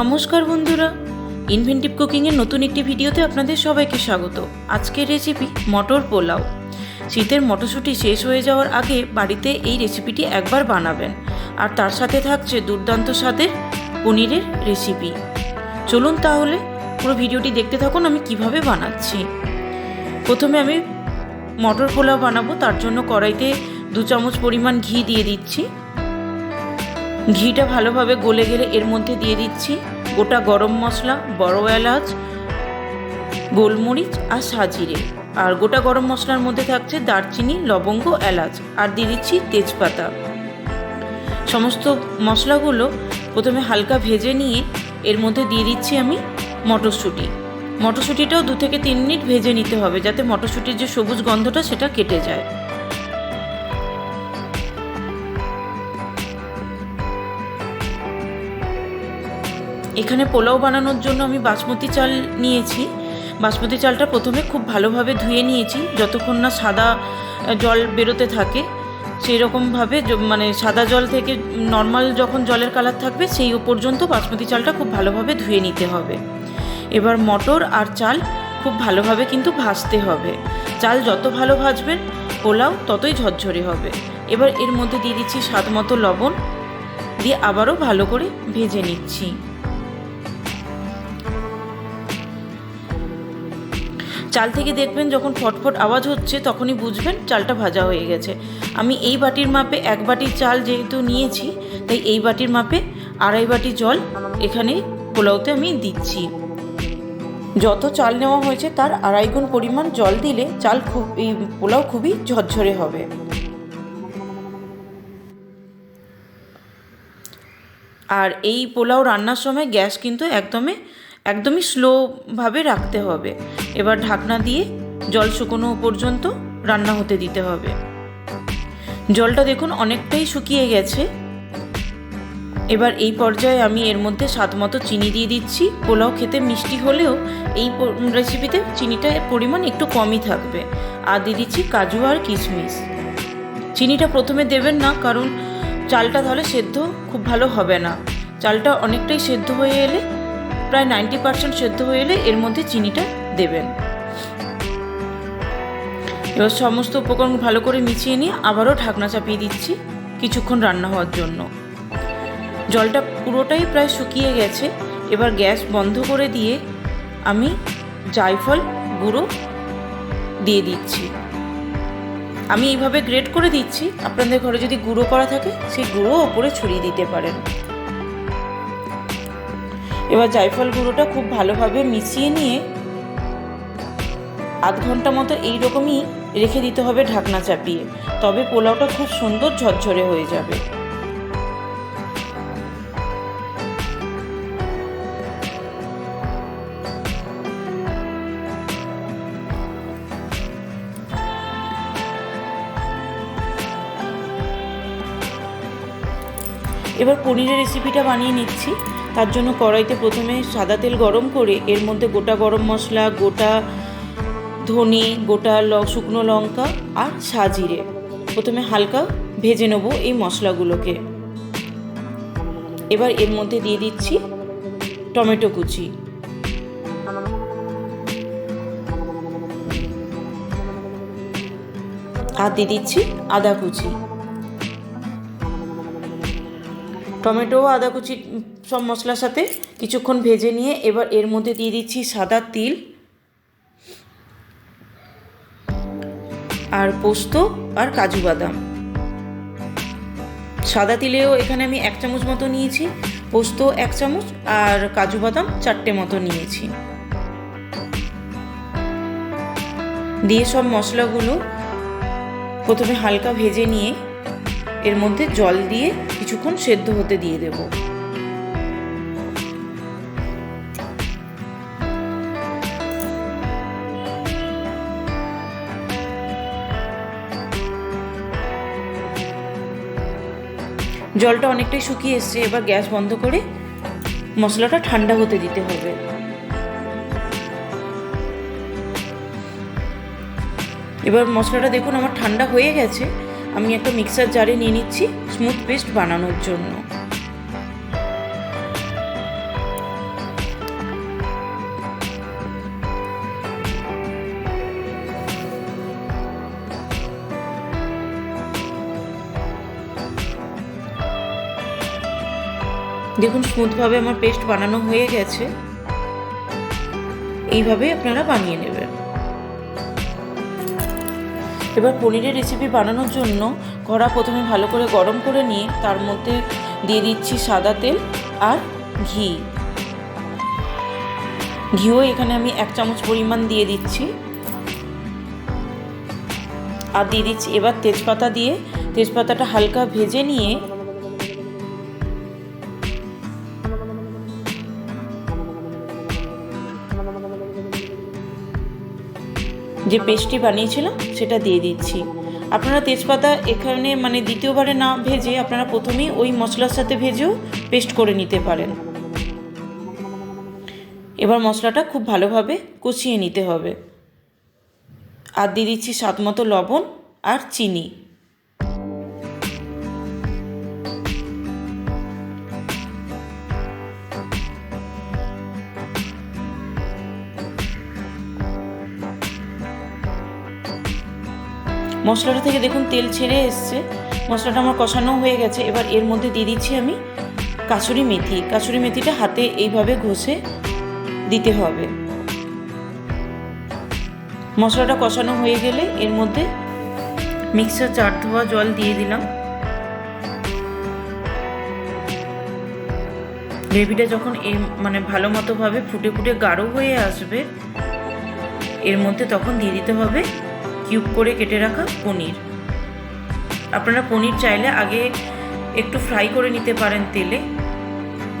নমস্কার বন্ধুরা। ইনভেন্টিভ কুকিংয়ের নতুন একটি ভিডিওতে আপনাদের সবাইকে স্বাগত। আজকের রেসিপি মটর পোলাও। শীতের মটরশুঁটি শেষ হয়ে যাওয়ার আগে বাড়িতে এই রেসিপিটি একবার বানাবেন। আর তার সাথে থাকছে দুর্দান্ত স্বাদের পনিরের রেসিপি চলুন তাহলে পুরো ভিডিওটি দেখতে থাকুন আমি কীভাবে বানাচ্ছি। প্রথমে আমি মটর পোলাও বানাবো, তার জন্য কড়াইতে দু চামচ পরিমাণ ঘি দিয়ে দিচ্ছি। ঘিটা ভালোভাবে গলে গেলে এর মধ্যে দিয়ে দিচ্ছি গোটা গরম মশলা, বড় এলাচ, গোলমরিচ আর সাজিরে। আর গোটা গরম মশলার মধ্যে থাকছে দারচিনি, লবঙ্গ, এলাচ। আর দিয়ে দিচ্ছি তেজপাতা। সমস্ত মশলাগুলো প্রথমে হালকা ভেজে নিয়ে এর মধ্যে দিয়ে দিচ্ছি আমি মটরশুঁটি। মটরশুঁটিটাও দু থেকে তিন মিনিট ভেজে নিতে হবে যাতে মটরশুঁটির যে সবুজ গন্ধটা সেটা কেটে যায়। এখানে পোলাও বানানোর জন্য আমি বাসমতি চাল নিয়েছি। বাসমতি চালটা প্রথমে খুব ভালোভাবে ধুয়ে নিয়েছি, যতক্ষণ না সাদা জল বেরোতে থাকে। সেই রকমভাবে মানে সাদা জল থেকে নর্মাল যখন জলের কালার থাকবে, সেই পর্যন্ত বাসমতি চালটা খুব ভালোভাবে ধুয়ে নিতে হবে। এবার মটর আর চাল খুব ভালোভাবে কিন্তু ভাজতে হবে। চাল যত ভালো ভাজবেন, পোলাও ততই ঝরঝরে হবে। এবার এর মধ্যে দিয়ে দিচ্ছি স্বাদ মতো লবণ। দিয়ে আবারও ভালো করে ভেজে নিচ্ছি। চাল থেকে দেখবেন যখন ফটফট আওয়াজ হচ্ছে, তখনই বুঝবেন চালটা ভাজা হয়ে গেছে। আমি এই বাটির মাপে এক বাটি চাল যেহেতু নিয়েছি, তাই এই বাটির মাপে আড়াই বাটি জল এখানে পোলাওতে আমি দিচ্ছি। যত চাল নেওয়া হয়েছে, তার আড়াই গুণ পরিমাণ জল দিলে চাল খুব, এই পোলাও খুবই ঝরঝরে হবে। আর এই পোলাও রান্নার সময় গ্যাস কিন্তু একদমই একদমই স্লোভাবে রাখতে হবে। এবার ঢাকনা দিয়ে জল শুকনো পর্যন্ত রান্না হতে দিতে হবে। জলটা দেখুন অনেকটাই শুকিয়ে গেছে। এবার এই পর্যায়ে আমি এর মধ্যে স্বাদ মতো চিনি দিয়ে দিচ্ছি। পোলাও খেতে মিষ্টি হলেও এই রেসিপিতে চিনিটার পরিমাণ একটু কমই থাকবে। আর দিয়ে দিচ্ছি কাজু আর কিশমিশ। চিনিটা প্রথমে দেবেন না, কারণ চালটা তাহলে সেদ্ধ খুব ভালো হবে না। চালটা অনেকটাই সেদ্ধ হয়ে এলে প্রায় নাইনটি পার্সেন্ট সেদ্ধ হয়ে এলে এর মধ্যে চিনিটা দেবেন। এবার সমস্ত উপকরণ ভালো করে মিশিয়ে নিয়ে আবারও ঢাকনা চাপিয়ে দিচ্ছি কিছুক্ষণ রান্না হওয়ার জন্য। জলটা পুরোটাই প্রায় শুকিয়ে গেছে। এবার গ্যাস বন্ধ করে দিয়ে আমি জায়ফল গুঁড়ো দিয়ে দিচ্ছি। আমি এইভাবে গ্রেড করে দিচ্ছি। আপনাদের ঘরে যদি গুঁড়ো করা থাকে, সেই গুঁড়ো ওপরে ছড়িয়ে দিতে পারেন। এবার জায়ফল গুঁড়োটা খুব ভালোভাবে মিশিয়ে নিয়ে আধ ঘণ্টা মতো এইরকমই রেখে দিতে হবে ঢাকনা চাপিয়ে। তবে পোলাওটা খুব সুন্দর ঝরঝরে হয়ে যাবে। এবার পনিরের রেসিপিটা বানিয়ে নিচ্ছি। তার জন্য কড়াইতে প্রথমে সাদা তেল গরম করে এর মধ্যে গোটা গরম মশলা, গোটা ধনে, গোটা ল, শুকনো লঙ্কা আর সাজিরে। প্রথমে হালকা ভেজে নেব এই মশলাগুলোকে। এবার এর মধ্যে দিয়ে দিচ্ছি টমেটো কুচি। আর দিয়ে দিচ্ছি আদা কুচি। টমেটো আদা কুচি সব মশলার সাথে কিছুক্ষণ ভেজে নিয়ে এবার এর মধ্যে দিয়ে দিচ্ছি সাদা তিল আর পোস্ত আর কাজু বাদাম। সাদা তিলেও এখানে আমি এক চামচ মতো নিয়েছি, পোস্ত এক চামচ আর কাজু বাদাম চারটে মতো নিয়েছি। দিয়ে সব মশলাগুলো প্রথমে হালকা ভেজে নিয়ে এর মধ্যে জল দিয়ে কিছুক্ষণ সেদ্ধ হতে দিয়ে দেব। জলটা অনেকটাই শুকিয়ে এসছে, এবার গ্যাস বন্ধ করে মশলাটা ঠান্ডা হতে দিতে হবে। এবার মশলাটা দেখুন, আমার ঠান্ডা হয়ে গেছে। আমি একটা মিক্সার জারে নিয়ে নিচ্ছি, স্মুথ পেস্ট বানানোর জন্য। দেখুন স্মুথভাবে আমার পেস্ট বানানো হয়ে গেছে। এইভাবে আপনারা বানিয়ে নেবেন। এবার পনিরের রেসিপি বানানোর জন্য কড়া প্রথমে ভালো করে গরম করে নিয়ে তার মধ্যে দিয়ে দিচ্ছি সাদা তেল আর ঘি। ঘিও এখানে আমি এক চামচ পরিমাণ দিয়ে দিচ্ছি। আর দিয়ে দিচ্ছি এবার তেজপাতা দিয়ে। তেজপাতাটা হালকা ভেজে নিয়ে যে পেস্টটি বানিয়েছিলাম, সেটা দিয়ে দিচ্ছি। আপনারা তেজপাতা এখানে মানে দ্বিতীয়বারে না ভেজে আপনারা প্রথমেই ওই মশলার সাথে ভেজেও পেস্ট করে নিতে পারেন। এবার মশলাটা খুব ভালোভাবে কষিয়ে নিতে হবে। আর দিয়ে দিচ্ছি স্বাদ মতো লবণ আর চিনি। মশলাটা থেকে দেখুন তেল ছেড়ে এসছে। মশলাটা আমার কষানো হয়ে গেছে। এবার এর মধ্যে দিয়ে দিচ্ছি আমি কাসুরি মেথি। কাসুরি মেথিটা হাতে এইভাবে ঘষে দিতে হবে। মশলাটা কষানো হয়ে গেলে এর মধ্যে মিক্সার চার ধোয়া জল দিয়ে দিলাম। গ্রেভিটা যখন এই মানে ভালো মতোভাবে ফুটে ফুটে গাঢ় হয়ে আসবে, এর মধ্যে তখন দিয়ে দিতে হবে কিউব করে কেটে রাখা পনির। আপনারা পনির চাইলে আগে একটু ফ্রাই করে নিতে পারেন তেলে,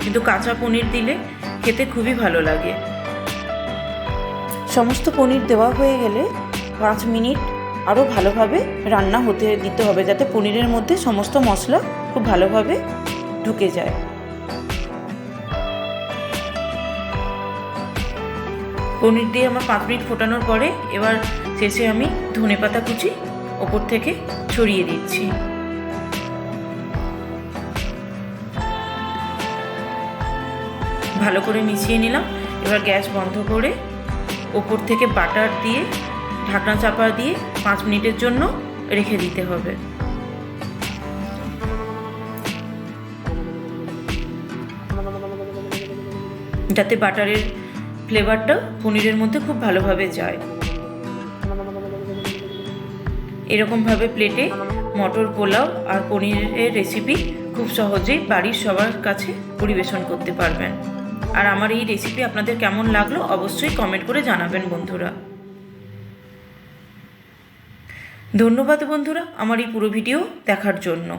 কিন্তু কাঁচা পনির দিলে খেতে খুবই ভালো লাগে। সমস্ত পনির দেওয়া হয়ে গেলে পাঁচ মিনিট আরও ভালোভাবে রান্না হতে দিতে হবে, যাতে পনিরের মধ্যে সমস্ত মশলা খুব ভালোভাবে ঢুকে যায়। পনির দিয়ে আমার পাঁচ মিনিট ফোটানোর পরে এবার শেষে আমি ধনে পাতা কুচি ওপর থেকে ছড়িয়ে দিচ্ছি। ভালো করে মিশিয়ে নিলাম। এবার গ্যাস বন্ধ করে ওপর থেকে বাটার দিয়ে, ঢাকনা চাপা দিয়ে পাঁচ মিনিটের জন্য রেখে দিতে হবে। যাতে বাটারের ফ্লেভারটা পনিরের মধ্যে খুব ভালোভাবে যায়। এরকমভাবে প্লেটে মটর পোলাও আর পনিরের রেসিপি খুব সহজেই বাড়ির সবার কাছে পরিবেশন করতে পারবেন। আর আমার এই রেসিপি আপনাদের কেমন লাগল অবশ্যই কমেন্ট করে জানাবেন বন্ধুরা। ধন্যবাদ বন্ধুরা আমার এই পুরো ভিডিও দেখার জন্য।